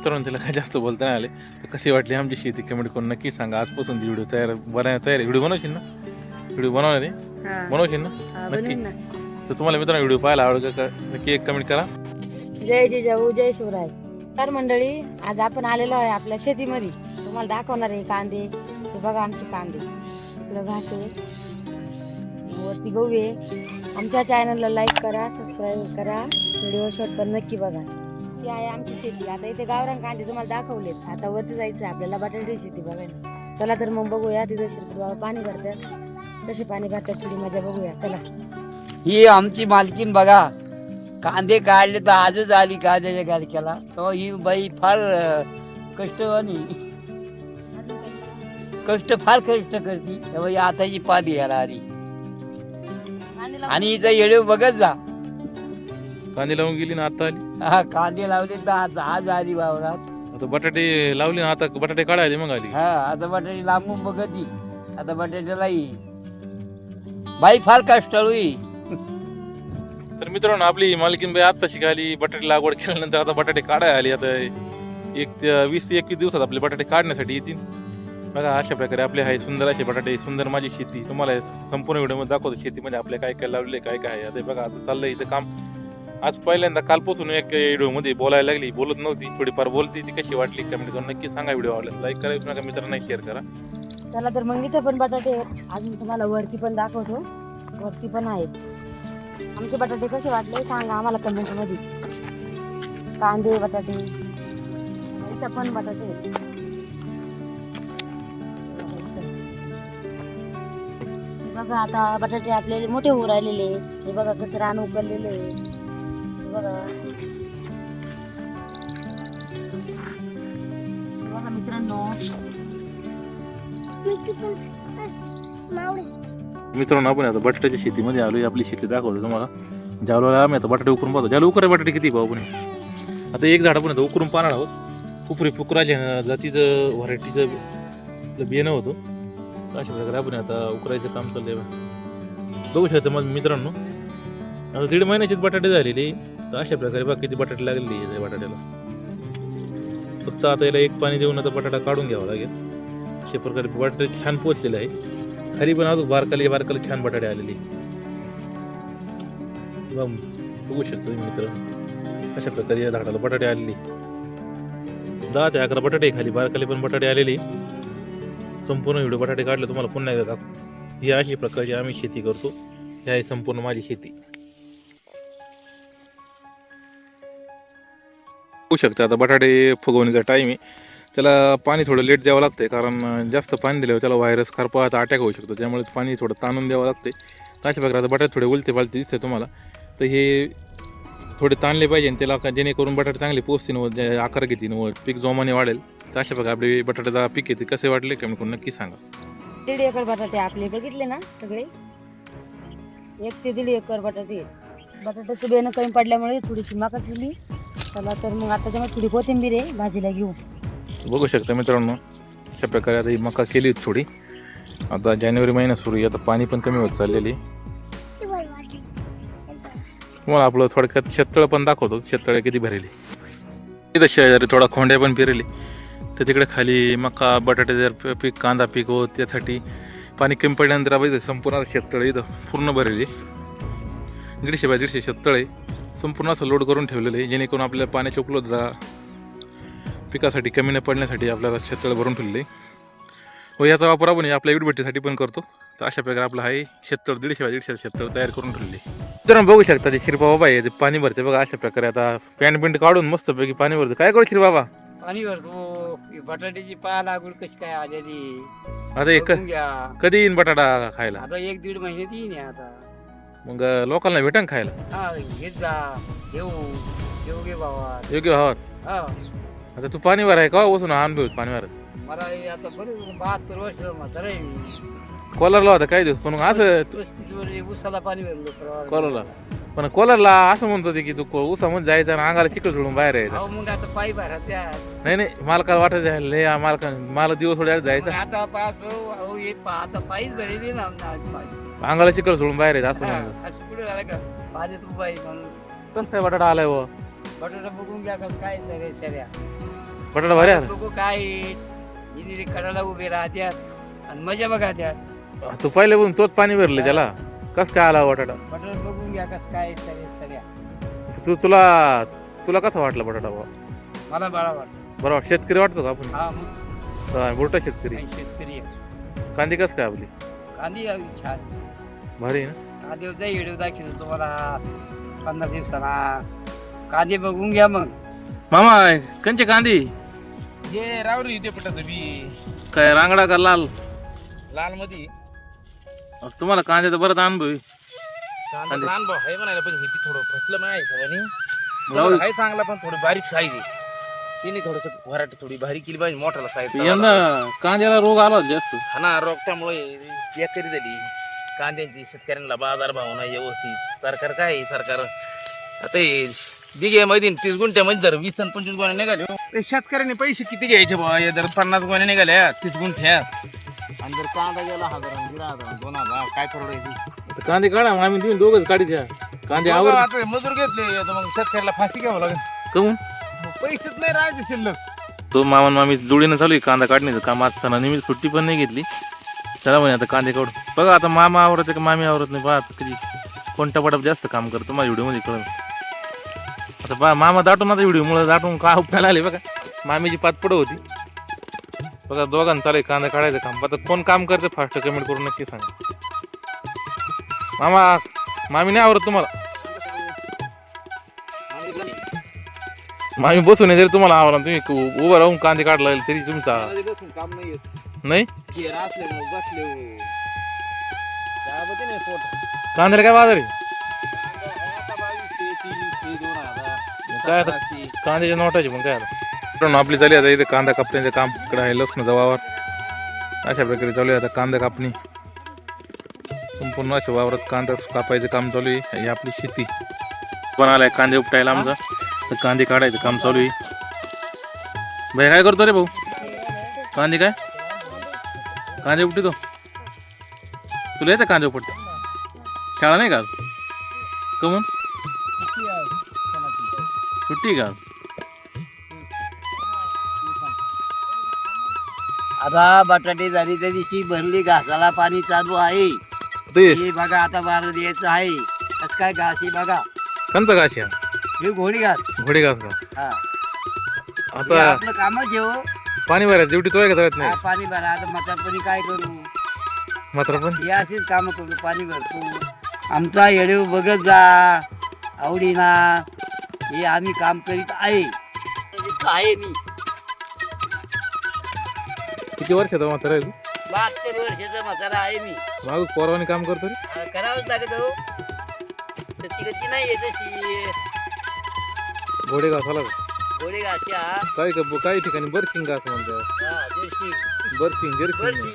मित्रांनो तिला काय जास्त बोलता नाही आले. तर कशी वाटली आमची शेती? कमेंट करून नक्की सांगा. आजपासून ती व्हिडिओ तयार बनायला तयार व्हिडिओ बनवशील ना? व्हिडिओ बनवणार आहे. बनवशील ना? नक्की. तर तुम्हाला मित्रांनो व्हिडिओ पाहायला आवडेल का? नक्की एक कमेंट करा. जय जिजाऊ जय शिवराय. तर मंडळी आज आपण आलेलो आहे आपल्या शेतीमध्ये. तुम्हाला दाखवणार आहे कांदे. हे बघा आमचे कांदे. इकडं घास आहे. वरती गहू आहे. आमच्या चॅनलला लाईक करा सबस्क्राईब करा. व्हिडिओ शॉर्ट पण नक्की बघा. ती आहे आमची शेती. आता इथे गावरान कांदे तुम्हाला दाखवलेत. आता वरती जायचं आपल्याला बटाटे शेती बघायला. चला तर मग बघूया. तिथं शिरपूर बाबा पाणी भरतात. कसे पाणी भरतात थोडी मजा बघूया. चला. ही आमची मालकीन बघा. कांदे काढले तर आजच आली कांद्याच्या गाडक्याला तेव्हा ही बाई फार कष्टवानी? कष्ट फार कष्ट करते. तेव्हा ही आताची पादी याला आली. आणि हिचा येडे बघत जा. कांदे लावून गेली ना आता आली. हा कांदे लावले तर आज आज आली वावरात. आता बटाटे लावले ना आता बटाटे काढायचे मग आली हा आता बटाटे लांबून बघत. आता बटाट्याला ही बाई फार कष्टाळू ही तर मित्रांनो आपली मालकीन बाई आता शिकाली बटाटे लागवड केल्यानंतर आता बटाटे काढायला आली. आता एक ते वीस ते एकवीस दिवसात आपले बटाटे काढण्यासाठी येतील. बघा अशा प्रकारे आपले आहे सुंदर असे बटाटे सुंदर माझी शेती. तुम्हाला हे संपूर्ण व्हिडिओमध्ये दाखवतो शेतीमध्ये आपले काय काय लावले काय काय आहे. आता बघा आता चाललंय इथं काम. आज पहिल्यांदा कालपासून एक व्हिडिओमध्ये बोलायला लागली बोलत नव्हती थोडीफार बोलती ती कशी वाटली कमेंट करून नक्की सांगा व्हिडिओ आवडला लाईक करा नका मित्रांना शेअर करा. चला तर मग इथे पण बटाटे आज मी तुम्हाला वरती पण दाखवतो. वरती पण आहेत. आमचे बटाटे कसे वाटले सांगा आम्हाला कमेंटमध्ये. कांदे बटाटे इथं पण बटाटे आहेत. बघा आता बटाटे आपले मोठे होऊ राहिलेले हे बघा कसं रान उकललेलं आहे. मित्रांनो मित्रांनो आपण आता बटाट्याच्या शेतीमध्ये आलोय. आपली शेती दाखवतो तुम्हाला. ज्याला आम्ही आता बटाटे उकरून पाहतो ज्याला उकरे बटाटे किती भाऊ पण आता एक झाड आपण आता उकरून पाहणार आहोत. फुकरी फुकराच्या जातीचं व्हरायटीचं बियाणं होतं. अशा प्रकारे आपण आता उकरायचं काम चाललंय बघू. शकतो मग मित्रांनो आता दीड महिन्याचेच बटाटे झालेले. तर अशा प्रकारे बघा किती बटाटे लागलेले आहे त्या बटाट्याला. फक्त आता याला एक पाणी देऊन आता बटाटा काढून घ्यावा लागेल. अशा प्रकारे बटाटे छान पोचलेले आहे. खाली पण अजून बारकाले बारकाले छान बटाटे आलेले बघू शकतो तुम्ही मित्र. अशा प्रकारे या झाडाला बटाटे आलेली दहा ते अकरा बटाटे खाली. बारकाले पण बटाटे आलेली संपूर्ण व्हिडिओ बटाटे काढले तुम्हाला पुन्हा एकदा दाखव ही अशी प्रकारची आम्ही शेती करतो. ही आहे संपूर्ण माझी शेती. होऊ शकतं. आता बटाटे फुगवण्याचा टाईम आहे. त्याला पाणी थोडं लेट द्यावं लागते कारण जास्त पाणी दिल्यावर त्याला व्हायरस खरपाचा अटॅक होऊ शकतो. त्यामुळे पाणी थोडं ताणून द्यावं लागते अशा प्रकारे आता बटाटे थोडे उलते पालते दिसते तुम्हाला. तर हे थोडे ताणले पाहिजे आणि त्याला जेणेकरून बटाटे चांगले पोचतील व आकार घेतील व पीक जोमाने वाढेल. तर अशा प्रकारे आपले बटाट्याचा पीक येते. कसे वाटले कमी करून नक्की सांगा. दीड एकर बटाटे आपले बघितले ना सगळे? एक ते दीड एकर बटाटे. बटाट्याचं कमी पडल्यामुळे थोडीशी मका चला तर मग आता जेव्हा थोडी कोथिंबीर आहे भाजीला घेऊ. बघू शकता मित्रांनो अशा प्रकारे आता ही मका केली थोडी. आता जानेवारी महिना सुरू आहे आता पाणी पण कमी होत चाललेली तुम्हाला आपलं थोडक्यात शेततळ पण दाखवतो शेततळ किती भरेली. इथं शेजारी थोडा खोंड्या पण फिरली तर तिकडे खाली मका बटाटे जर प- पीक कांदा पीक होत त्यासाठी पाणी कमी पडल्यानंतर इथं संपूर्ण शेततळ इथं पूर्ण भरलेली दीडशे बाय दीडशे शेततळ आहे. संपूर्ण असं लोड करून ठेवलेलं आहे. जेणेकरून आपल्याला पाण्याची उपलब्धता पिकासाठी कमी न पडण्यासाठी आपल्याला शेततळ भरून ठेवलेले आहे. व याचा वापर आपण हे आपल्या विडभट्टीसाठी पण करतो. तर अशा प्रकारे आपलं आहे शेततळ दीडशे बाय दीडशे शेततळ तयार करून ठेवले तर बघू शकता ते शिरपा बाबा आहे. ते पाणी भरते बघा अशा प्रकारे. आता पॅन्ट बिंट काढून मस्तपैकी पाणी भरते. काय करू शिरबाबा पाणी भरतो ही बटाट्याची पाय लागून कशी काय आलेली? आता एक कधी येईन बटाटा खायला? आता एक दीड महिन्यात येईन हे आता. मग लोकांना भेटन खायला? हा घेत जा घेऊ घेऊ घे बाबा योग्य भावात? हा. आता तू पाणी भराय का? बसून अनुभव पाणी भरत मला हे आता बरं बहात्तर वर्ष म्हातारा आहे मी. कोलारला होता काही दिवस पण मग असं पस्तीस वर्ष उसाला पाणी भरलं परवा. कोलारला. पण कोलारला असं म्हणतो ते की तू उसामध्ये जायचं आणि अंगाला चिकट सोडून बाहेर यायचं. अहो मग आता पायी भरा त्याच नाही नाही मालकाला वाटत लय मालका मला दिवस थोड्या मग जायचं. आता पास अहो हे पा आता पायीच भरेली ना आमचं आज पायी. अंगाला चिकट सोडून बाहेर यायचं असं हा, कुठे झालं का? माणूस. कसं काय बटाटा आलाय व बटाटा बघून घ्या कसं काय रे सऱ्या बटाटा भारी आला. काय कडाला उभे राहत्यात आणि मजा बघा त्यात. तू पहिले बघून तोच पाणी भरले त्याला. कस काय आला बटाटा? बटर बघून घ्या कसं काय सगळ्या तू तुला तुला कसा वाटला बटाटा भाऊ मला बरा वाटतं बरोबर शेतकरी वाटतो का आपण? हा मग. मोठा शेतकरी. काही शेतकरी आहे. कांदी कस काय आपली? कांदी आहे छान. भारी आहे ना? कांदेवचा व्हिडिओ दाखवतो तुम्हाला. पंधरा दिवसाला. कांदे बघून घ्या मग. मामा कंचे कांदी? हे रावरी इथे पटत बी काय रांगडा का लाल? लाल मध्ये तुम्हाला कांद्याचा बरंच अनुभव. आहे. कांदे. लहान भाऊ आहे म्हणायला पण हे बी थोडं फसलं नाही जाऊ. आहे चांगला पण थोडी बारीक साईज आहे. तिने थोडस वराठी थोडी बारीक केली पाहिजे मोठाला साईज यंदा कांद्याला रोग आला जास्त. हा ना रोगटामुळे बेकारी झाली. कांद्यांची शेतकऱ्यांना बाजार भाव नाही व्यवस्थित. सरकार काय आहे? सरकार आता हे बिघे मध्ये तीस गुंठ्यामध्ये जर वीस आणि पंचवीस गोण्या निघाले ते शेतकऱ्यांनी पैसे किती घ्यायचे बा? हे जर पन्नास गोण्या निघाल्या तीस गुंठ्यात आणि जर कांदा गेला हजार दीड हजार दोन हजार काय परवडायची आता कांदे काढा मग आम्ही तुम्ही दोघच काढी द्या. कांदे बघा, आवर आता मजूर घेतले आता मग शेतकऱ्याला फाशी घ्यावं लागेल. कमून? मग पैसेच नाही राहायचे शिल्लक. तो मामा मामी जोडीनं चालू आहे कांदा काढण्याचं काम. आज सणानिमित्त सुट्टी पण नाही घेतली. चला म्हणे आता कांदे काढू बघा आता मामा आवरत का? मामी आवरत नाही. पहा आता कधी कोणत्या पटाप जास्त काम करतो माझ्या व्हिडिओमध्ये कळत आता बा मामा दाटून आता व्हिडिओमुळे दाटून का उपटायला आले बघा. मामीची पातपड होती. बघा दोघांना चालेल कांदा काढायचं काम. आता कोण काम करते फास्ट कमेंट करून नक्की सांगा. मामा मामी नाही आवरत तुम्हाला? मामी बसून जरी तुम्हाला आवरा. तुम्ही उभं राहून कांदे काढला तरी तुमचा नाही? येत नाही बसले नाही पोट कांद्याला काय बाजार आहे? आता बावीसशे तीनशे दोन हजार काय आता? सतराशे. कांद्याच्या नोटाची पण काय आता? मित्रांनो, आपली चालली आता इथे कांदा कापण्याचं काम. इकडे आहे लसणाचा वावर अशा प्रकारे चालू आहे आता कांदा कापणी. संपूर्ण अशा वावरात कांदा कापायचं काम चालू आहे. ही आपली शेती. पण आलाय कांदे उपटायला आमचा. तर कांदे काढायचं काम चालू आहे. भाई काय करतो रे भाऊ? कांदे काय? कांदे उपटितो तुला येतं कांदे उपटतो? शाळा नाही का? कमून? सुट्टी का? आता बटाटे झाली त्या दिवशी भरली घासाला पाणी चालू आहे. तेच हे बघा आता बारा द्यायचं आहे. कसं काय घास बघा. कोणता घास या हे घोडी घास. घोडे घास का? हा. हे आता आपलं कामच येऊ पाणी भरायचं ड्युटी तो का जात नाही? पाणी भरा आता म्हातारपणी काय करू? मात्र पण हे अशीच कामं करतो पाणी भरतो. आमचा येडे बघत जा आवडीना. हे आम्ही काम करीत आहे. आहे मी. किती वर्षाचा म्हातारा आहे तू? बहात्तर वर्षाचा म्हातारा आहे मी. मागं पोरवानी काम करतो रे. करावंच लागत हो. गती नाही आहे तशी. घोडे घासाला का? काय का काही ठिकाणी बरसिंग घास म्हणतात. हा, बरसी.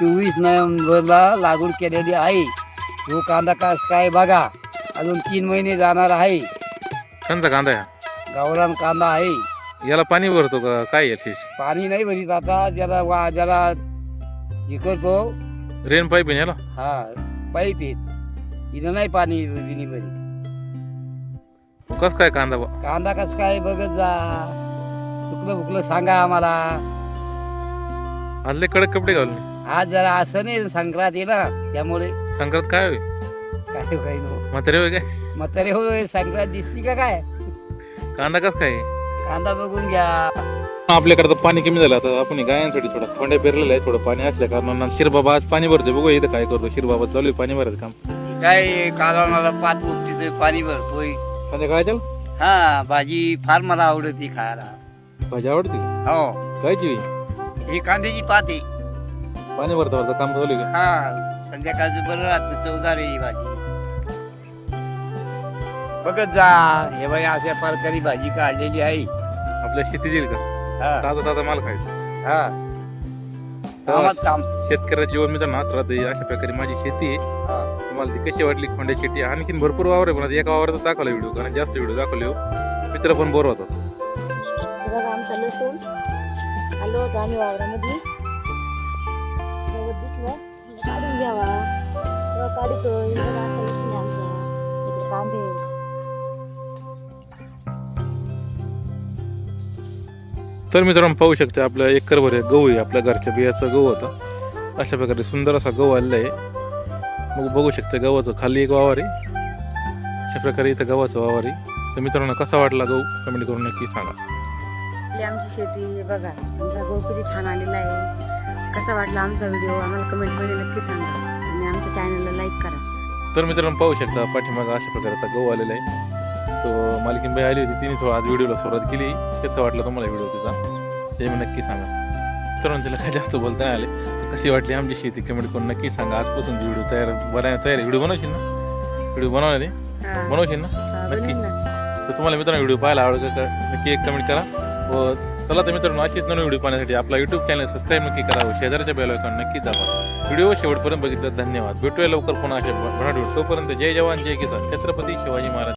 चोवीस नोव्हेंबरला लागवड केलेली आहे. तो कांदा कास काय बघा अजून तीन महिने जाणार आहे. कोणता कांदा आहे? गावरान कांदा आहे. हा? याला पाणी भरतो का? काय याची पाणी नाही भरीत आता ज्याला वा ज्याला हे करतो. रेन पाईप आहे याला? हा पाईप येत इथं नाही पाणी विनी भरीत. कस काय कांदा बा कांदा कस काय बघत जा. चुकलं फुकलं सांगा आम्हाला. हल्ले कडक कपडे घालून? आज जरा असं नाही संक्रांत आहे ना त्यामुळे. संक्रांत काय होईल काय काही नको म्हातारे होय काय? म्हातारे हो संक्रांत दिसती का काय? कांदा कस काय? कांदा बघून घ्या. आपल्याकडे तर पाणी कमी झालं आता आपण गायांसाठी थोडा खोंड्या पेरलेला आहे थोडं पाणी असल्या कारणानं शिरबाबा आज पाणी भरतोय. बघू इथं काय करतो शिरबाबा चालू आहे पाणी भरायचं काम. काय कालवणाला पात उठतोय पाणी भरतोय. संध्याकाळच्या हा भाजी फार मला आवडती खायला. भाजी आवडते? हो. कायची ही कांद्याची पात. पाणी भरता भरता काम आहे का? हा संध्याकाळचं बरं राहतं चवदार आहे ही भाजी. बघत जा हे बाई अशा प्रकारे भाजी काढलेली आहे. आपल्या शेती येईल का? हा. ताजा ताजा माल खायचा. हा. शेतकऱ्याचं जीवन मी नाच राहते अशा प्रकारे माझी शेती आहे. हा. तुम्हाला ती कशी वाटली? खोंड्या शेती? आणखीन भरपूर वावर आहे पण एका वावराचा दाखवला व्हिडिओ कारण जास्त व्हिडिओ दाखवले हो. मित्र पण बोर होतात. हे बघा आमचा लसूण. आलो होतो आम्ही वावरामध्ये. गवत दिसलं. म्हणलं काढून घ्यावा. तेव्हा काढतो हे बघा असा लसूण आहे आमचा. इकडे कांदे. तर मित्रांनो पाहू शकता आपल्या एकरभर आहे गहू आहे आपल्या घरच्या बियाचा गहू होता. अशा प्रकारे सुंदर असा गहू आलेला आहे. मग बघू शकता गव्हाचं खाली एक वावर आहे. अशा प्रकारे इथं गव्हाचं वावर आहे. तर मित्रांनो कसा वाटला गहू? कमेंट करून नक्की सांगा. आपली आमची शेती बघा. आमचा गहू किती छान आलेला आहे. कसा वाटला आमचा व्हिडिओ? आम्हाला कमेंटमध्ये नक्की सांगा. आणि आमच्या चॅनलला लाईक करा. तर मित्रांनो पाहू शकता पाठीमागं अशा प्रकारे आता गहू आलेला आहे. तो मालकीनबाई आली होती तिने थोडा आज व्हिडिओला सुरुवात केली. कसं वाटलं तुम्हाला व्हिडिओ तिचा? ते मी नक्की सांगा. मित्रांनो तिला काय जास्त बोलता नाही आले. तर कशी वाटली आमची शेती? कमेंट करून नक्की सांगा. आजपासून व्हिडिओ तयार बनाय तयार व्हिडिओ बनवशील ना? व्हिडिओ बनवणार आहे? हा, बनवशील ना? नक्की. तर तुम्हाला मित्रांनो व्हिडिओ पाहायला आवडेल का नक्की एक कमेंट करा. व चला तर मित्रांनो अशीच नवीन व्हिडिओ पाहण्यासाठी आपला युट्यूब चॅनल सबस्क्राईब नक्की करा शेजारच्या बेल आयकॉन नक्की दाबा. व्हिडिओ शेवटपर्यंत बघितलं धन्यवाद. भेटूया लवकर पुन्हा अशा बनाट तोपर्यंत जय जवान जय किसान. छत्रपती शिवाजी महाराज.